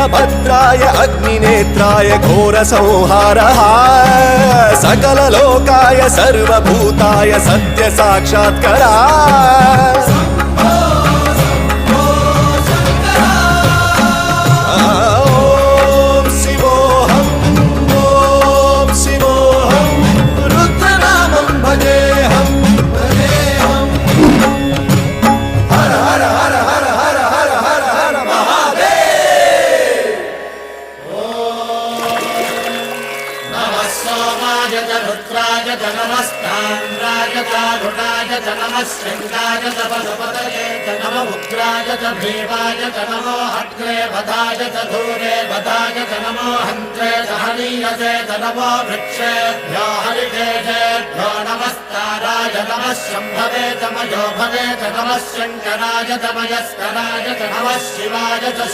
వీరభద్రాయ అగ్నినేత్రాయ ఘోర సంహార సకలలోకాయ సర్వభూతాయ సత్య సాక్షాత్కరా. सोमाय च रुद्राय च नमस्ताम्राय च रुणाय च नमः शृङ्गाय च पशुपतये च नम उग्राय च भीमाय च नमो हग्रे वधाय च धूरे वधाय च नमो हन्त्रे च हनीयसे च नमो वृक्षेभ्यो हरिकेशेभ्यो नमस्काराय नमः शम्भवे च मयो भवे च नमः शङ्कराय च मयस्कराय च नमः शिवाय च